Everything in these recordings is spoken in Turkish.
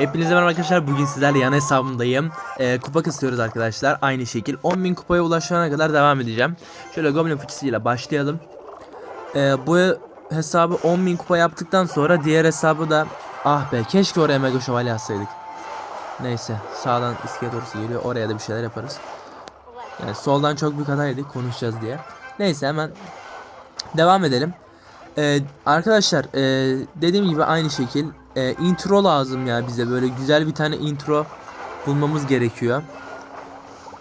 Hepinize merhaba arkadaşlar. Bugün sizlerle yan hesabımdayım. Ee, kupa kısıyoruz arkadaşlar. Aynı şekil. 10.000 kupaya ulaşana kadar devam edeceğim. Şöyle Goblin fıçısıyla başlayalım. Ee, bu hesabı 10.000 kupa yaptıktan sonra diğer hesabı da ah be keşke oraya Mega Şövalye atsaydık. Neyse sağdan iskelet orası geliyor. Oraya da bir şeyler yaparız. Yani soldan çok büyük hata yedik konuşacağız diye. Neyse hemen devam edelim. Ee, arkadaşlar ee, dediğim gibi aynı şekil ee, intro lazım ya bize böyle güzel bir tane intro bulmamız gerekiyor.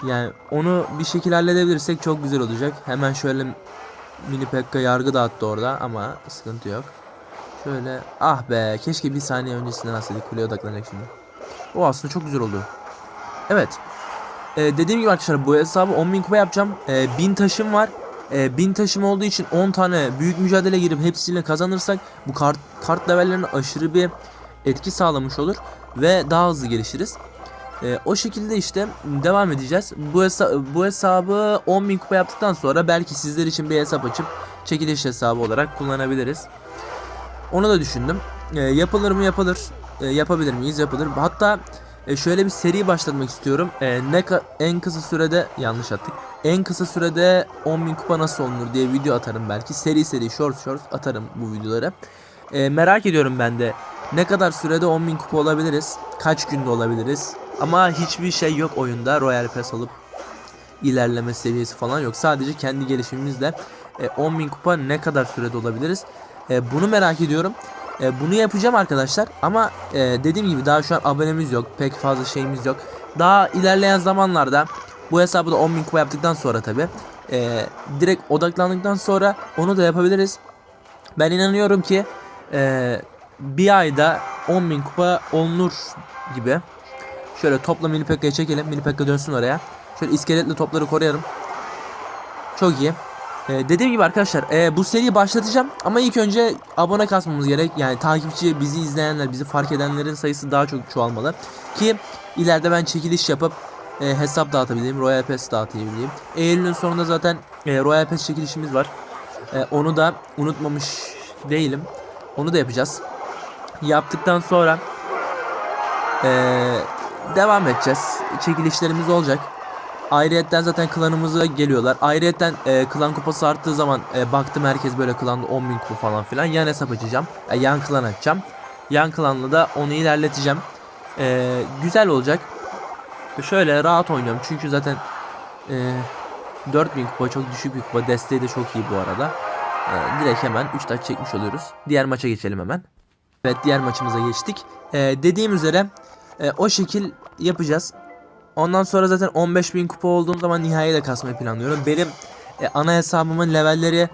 Yani onu bir şekilde halledebilirsek çok güzel olacak. Hemen şöyle mini pekka yargı dağıttı orada ama sıkıntı yok. Şöyle ah be keşke bir saniye öncesinden alsaydık kuleye odaklanacak şimdi. O aslında çok güzel oldu. Evet. Ee, dediğim gibi arkadaşlar bu hesabı 10.000 kupa yapacağım. Ee, 1000 taşım var. Ee, 1000 taşım olduğu için 10 tane büyük mücadele girip hepsiyle kazanırsak bu kart kart levellerine aşırı bir etki sağlamış olur ve daha hızlı gelişiriz. Ee, o şekilde işte devam edeceğiz. Bu, hesa bu hesabı 10.000 kupa yaptıktan sonra belki sizler için bir hesap açıp çekiliş hesabı olarak kullanabiliriz. Onu da düşündüm. Ee, yapılır mı yapılır. Ee, yapabilir miyiz yapılır. Hatta e, şöyle bir seri başlatmak istiyorum. Ee, ne en kısa sürede yanlış attık. En kısa sürede 10.000 kupa nasıl olunur diye video atarım belki. Seri seri short short atarım bu videoları. Ee, merak ediyorum ben de ne kadar sürede 10.000 kupa olabiliriz? Kaç günde olabiliriz? Ama hiçbir şey yok oyunda Royal Pass alıp ilerleme seviyesi falan yok. Sadece kendi gelişimimizle e, 10.000 kupa ne kadar sürede olabiliriz? E, bunu merak ediyorum. E, bunu yapacağım arkadaşlar ama e, dediğim gibi daha şu an abonemiz yok. Pek fazla şeyimiz yok. Daha ilerleyen zamanlarda bu hesabı da 10.000 kupa yaptıktan sonra tabi e, direkt odaklandıktan sonra onu da yapabiliriz. Ben inanıyorum ki e, bir ayda 10.000 kupa olunur gibi. Şöyle topla mini pekka'yı çekelim. Mini pekka dönsün oraya. Şöyle iskeletli topları koruyalım. Çok iyi. Ee, dediğim gibi arkadaşlar e, bu seriyi başlatacağım ama ilk önce abone kasmamız gerek. Yani takipçi, bizi izleyenler, bizi fark edenlerin sayısı daha çok çoğalmalı. Ki ileride ben çekiliş yapıp e, hesap dağıtabileyim, Royal Pass dağıtabileyim. Eylül'ün sonunda zaten e, Royal Pass çekilişimiz var. E, onu da unutmamış değilim. Onu da yapacağız. Yaptıktan sonra eee, devam edeceğiz. Çekilişlerimiz olacak. Ayrıyetten zaten klanımıza geliyorlar. Ayrıyetten eee, klan kupası arttığı zaman eee, baktım herkes böyle klanda 10.000 kupa falan filan. Yan hesap açacağım. E, yan klan açacağım. Yan klanla da onu ilerleteceğim. Eee, güzel olacak. Şöyle rahat oynuyorum. Çünkü zaten eee 4000 kupa çok düşük bir kupa. Desteği de çok iyi bu arada. Ee, direkt hemen 3 taç çekmiş oluyoruz. Diğer maça geçelim hemen. Evet diğer maçımıza geçtik. Ee, dediğim üzere e, o şekil yapacağız. Ondan sonra zaten 15.000 kupa olduğum zaman nihai de kasmayı planlıyorum. Benim e, ana hesabımın levelleri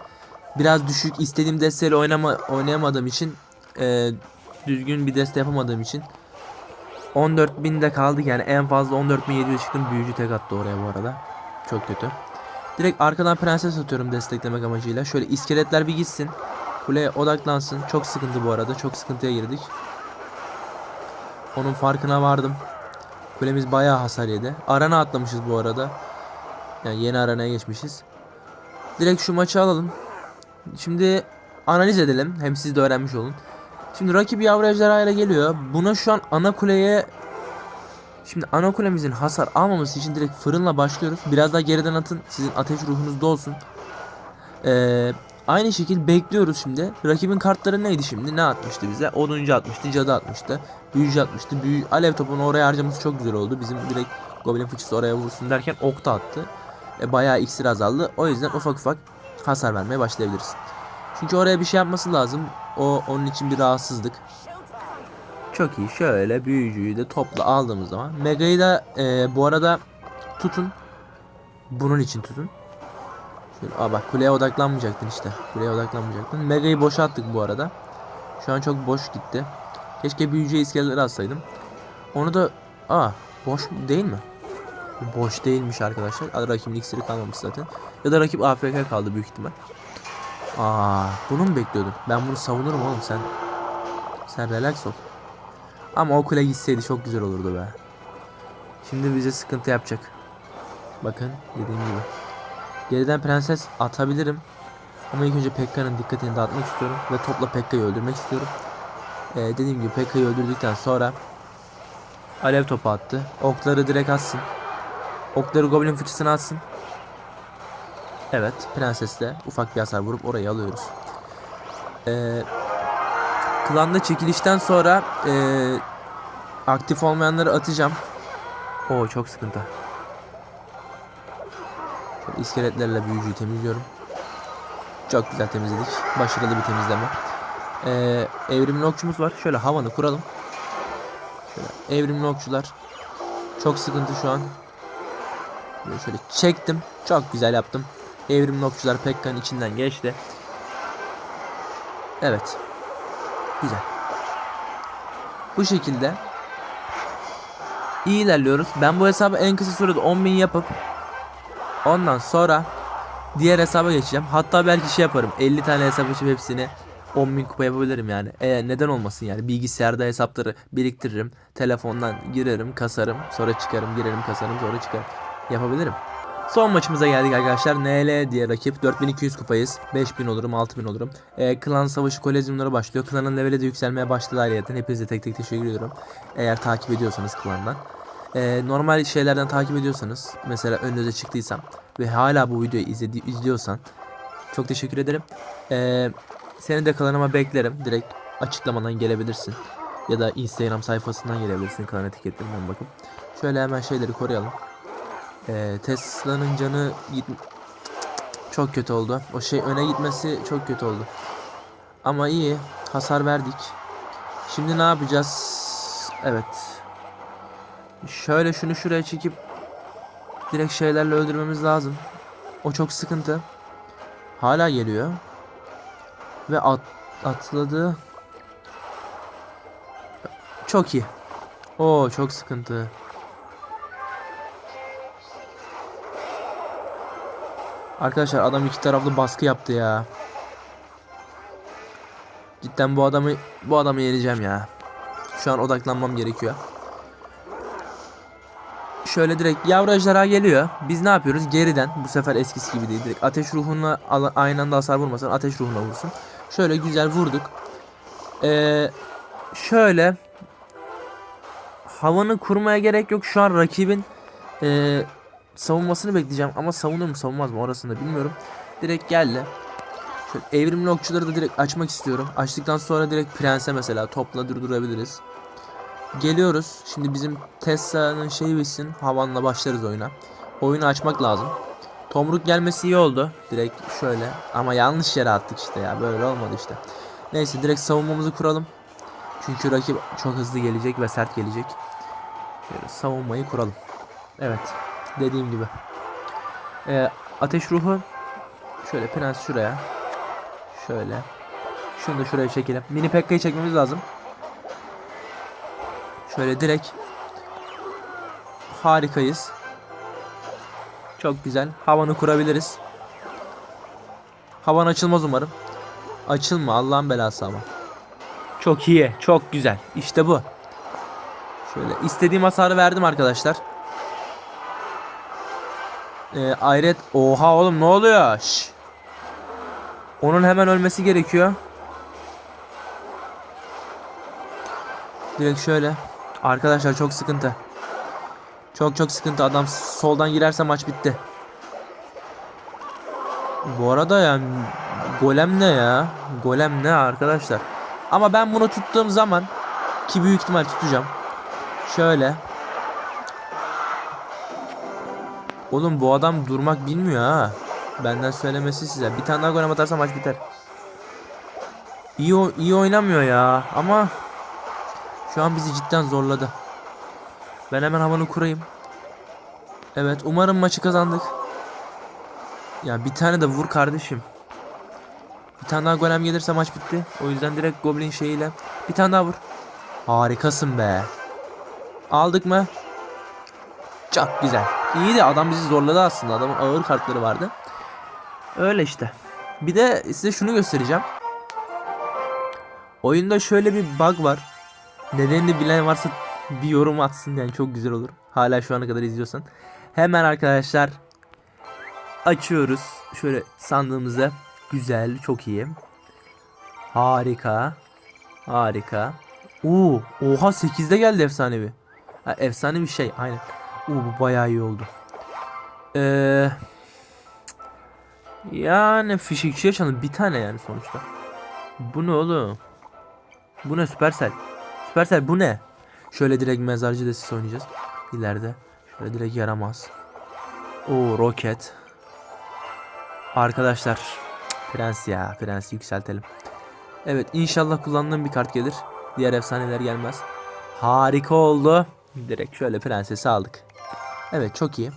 biraz düşük. İstediğim desteğiyle oynama, oynayamadığım için e, düzgün bir deste yapamadığım için 14.000'de kaldık yani en fazla 14.700 çıktım. Büyücü tek attı oraya bu arada. Çok kötü. Direkt arkadan prenses atıyorum desteklemek amacıyla. Şöyle iskeletler bir gitsin. Kuleye odaklansın. Çok sıkıntı bu arada. Çok sıkıntıya girdik. Onun farkına vardım. Kulemiz bayağı hasar yedi. Arana atlamışız bu arada. Yani yeni aranaya geçmişiz. Direkt şu maçı alalım. Şimdi analiz edelim. Hem siz de öğrenmiş olun. Şimdi rakip yavru ejderha ile geliyor. Buna şu an ana kuleye Şimdi ana kulemizin hasar almaması için direkt fırınla başlıyoruz. Biraz daha geriden atın. Sizin ateş ruhunuzda olsun. Ee, aynı şekil bekliyoruz şimdi. Rakibin kartları neydi şimdi? Ne atmıştı bize? Oduncu atmıştı, cadı atmıştı. Büyücü atmıştı. Büyü alev topunu oraya harcaması çok güzel oldu. Bizim direkt goblin fıçısı oraya vursun derken okta attı. E, bayağı iksir azaldı. O yüzden ufak ufak hasar vermeye başlayabiliriz. Çünkü oraya bir şey yapması lazım. O onun için bir rahatsızlık. Çok iyi. Şöyle büyücüyü de topla aldığımız zaman. Mega'yı da e, bu arada tutun. Bunun için tutun. Şöyle, aa bak kuleye odaklanmayacaktın işte. Kuleye odaklanmayacaktın. Mega'yı boşa attık bu arada. Şu an çok boş gitti. Keşke büyücüye iskeletleri atsaydım. Onu da aa boş değil mi? Boş değilmiş arkadaşlar. Rakibin iksiri kalmamış zaten. Ya da rakip AFK kaldı büyük ihtimal. Aa bunu mu bekliyordun? Ben bunu savunurum oğlum sen. Sen relax ol. Ama o kule gitseydi çok güzel olurdu be. Şimdi bize sıkıntı yapacak. Bakın dediğim gibi. Geriden prenses atabilirim. Ama ilk önce Pekka'nın dikkatini dağıtmak istiyorum. Ve topla Pekka'yı öldürmek istiyorum. Ee, dediğim gibi Pekka'yı öldürdükten sonra Alev topu attı. Okları direkt atsın. Okları goblin fıçısına atsın. Evet. Prensesle ufak bir hasar vurup orayı alıyoruz. Ee, klanda çekilişten sonra ee, aktif olmayanları atacağım. Oo çok sıkıntı. Şöyle iskeletlerle büyücüyü temizliyorum. Çok güzel temizledik. Başarılı bir temizleme. Ee, evrimli okçumuz var. Şöyle havanı kuralım. Şöyle evrimli okçular. Çok sıkıntı şu an. Böyle şöyle çektim. Çok güzel yaptım. Evrimli okçular Pekka'nın içinden geçti. Evet. Güzel. Bu şekilde iyi ilerliyoruz. Ben bu hesabı en kısa sürede 10.000 yapıp ondan sonra diğer hesaba geçeceğim. Hatta belki şey yaparım. 50 tane hesap açıp hepsini 10.000 kupa yapabilirim yani. E, neden olmasın yani. Bilgisayarda hesapları biriktiririm. Telefondan girerim, kasarım. Sonra çıkarım, girerim, kasarım, sonra çıkarım. Yapabilirim. Son maçımıza geldik arkadaşlar. NL diye rakip. 4200 kupayız. 5000 olurum, 6000 olurum. E, klan savaşı kolezyumları başlıyor. Klanın leveli de yükselmeye başladı ayrıca. Hepinize tek tek teşekkür ediyorum. Eğer takip ediyorsanız klandan. E, normal şeylerden takip ediyorsanız mesela önünüze çıktıysam ve hala bu videoyu izledi, izliyorsan çok teşekkür ederim. E, seni de klanıma beklerim. Direkt açıklamadan gelebilirsin. Ya da Instagram sayfasından gelebilirsin klan etiketlerinden bakıp. Şöyle hemen şeyleri koruyalım. Ee, Tesla'nın canı çok kötü oldu. O şey öne gitmesi çok kötü oldu. Ama iyi. Hasar verdik. Şimdi ne yapacağız? Evet. Şöyle şunu şuraya çekip direkt şeylerle öldürmemiz lazım. O çok sıkıntı. Hala geliyor. Ve at, atladı. Çok iyi. Oo çok sıkıntı. Arkadaşlar adam iki taraflı baskı yaptı ya. Cidden bu adamı bu adamı yeneceğim ya. Şu an odaklanmam gerekiyor. Şöyle direkt yavru ejderha geliyor. Biz ne yapıyoruz? Geriden bu sefer eskisi gibi değil. Direkt ateş ruhuna aynı anda hasar vurmasın. Ateş ruhuna vursun. Şöyle güzel vurduk. Ee, şöyle havanı kurmaya gerek yok. Şu an rakibin ee, savunmasını bekleyeceğim ama savunur mu savunmaz mı orasını da bilmiyorum. Direkt geldi. Şöyle evrimli okçuları da direkt açmak istiyorum. Açtıktan sonra direkt prense mesela topla durdurabiliriz. Geliyoruz. Şimdi bizim Tesla'nın şeyi bitsin. Havanla başlarız oyuna. Oyunu açmak lazım. Tomruk gelmesi iyi oldu. Direkt şöyle. Ama yanlış yere attık işte ya. Böyle olmadı işte. Neyse direkt savunmamızı kuralım. Çünkü rakip çok hızlı gelecek ve sert gelecek. Şöyle savunmayı kuralım. Evet. Dediğim gibi. Ee, ateş ruhu. Şöyle prens şuraya. Şöyle. Şunu da şuraya çekelim. Mini Pekka'yı çekmemiz lazım. Şöyle direkt. Harikayız. Çok güzel. Havanı kurabiliriz. Havan açılmaz umarım. Açılma Allah'ın belası ama. Çok iyi. Çok güzel. İşte bu. Şöyle istediğim hasarı verdim arkadaşlar. Ee, ayret. Oha oğlum ne oluyor? Şş. Onun hemen ölmesi gerekiyor. Direkt şöyle. Arkadaşlar çok sıkıntı. Çok çok sıkıntı. Adam soldan girerse maç bitti. Bu arada yani golem ne ya? Golem ne arkadaşlar? Ama ben bunu tuttuğum zaman ki büyük ihtimal tutacağım. Şöyle. Oğlum bu adam durmak bilmiyor ha. Benden söylemesi size. Bir tane daha golem atarsa maç biter. İyi, iyi oynamıyor ya ama şu an bizi cidden zorladı. Ben hemen havanı kurayım. Evet umarım maçı kazandık. Ya bir tane de vur kardeşim. Bir tane daha golem gelirse maç bitti. O yüzden direkt goblin şeyiyle. Bir tane daha vur. Harikasın be. Aldık mı? Çok güzel. İyi de adam bizi zorladı aslında. Adamın ağır kartları vardı. Öyle işte. Bir de size şunu göstereceğim. Oyunda şöyle bir bug var. Nedenini bilen varsa bir yorum atsın yani çok güzel olur. Hala şu ana kadar izliyorsan. Hemen arkadaşlar açıyoruz. Şöyle sandığımızda güzel, çok iyi. Harika. Harika. Oo, oha 8'de geldi efsanevi. Ha, efsane bir şey aynen. Oo, bu bayağı iyi oldu. Eee yani fişekçi yaşandı bir tane yani sonuçta. Bu ne oğlum? Bu ne Supercell? Supercell bu ne? Şöyle direkt mezarcı destesi oynayacağız. İleride. Şöyle direkt yaramaz. Oo roket. Arkadaşlar. Prens ya. Prens yükseltelim. Evet inşallah kullandığım bir kart gelir. Diğer efsaneler gelmez. Harika oldu. Direkt şöyle prensesi aldık. Evet çok iyi.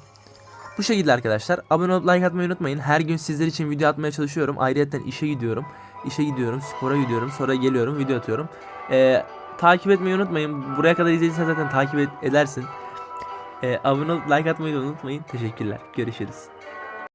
Bu şekilde arkadaşlar. Abone olup like atmayı unutmayın. Her gün sizler için video atmaya çalışıyorum. Ayrıca işe gidiyorum. İşe gidiyorum, spora gidiyorum, sonra geliyorum, video atıyorum. Ee, takip etmeyi unutmayın. Buraya kadar izlediysen zaten takip edersin. Ee, abone olup like atmayı da unutmayın. Teşekkürler. Görüşürüz.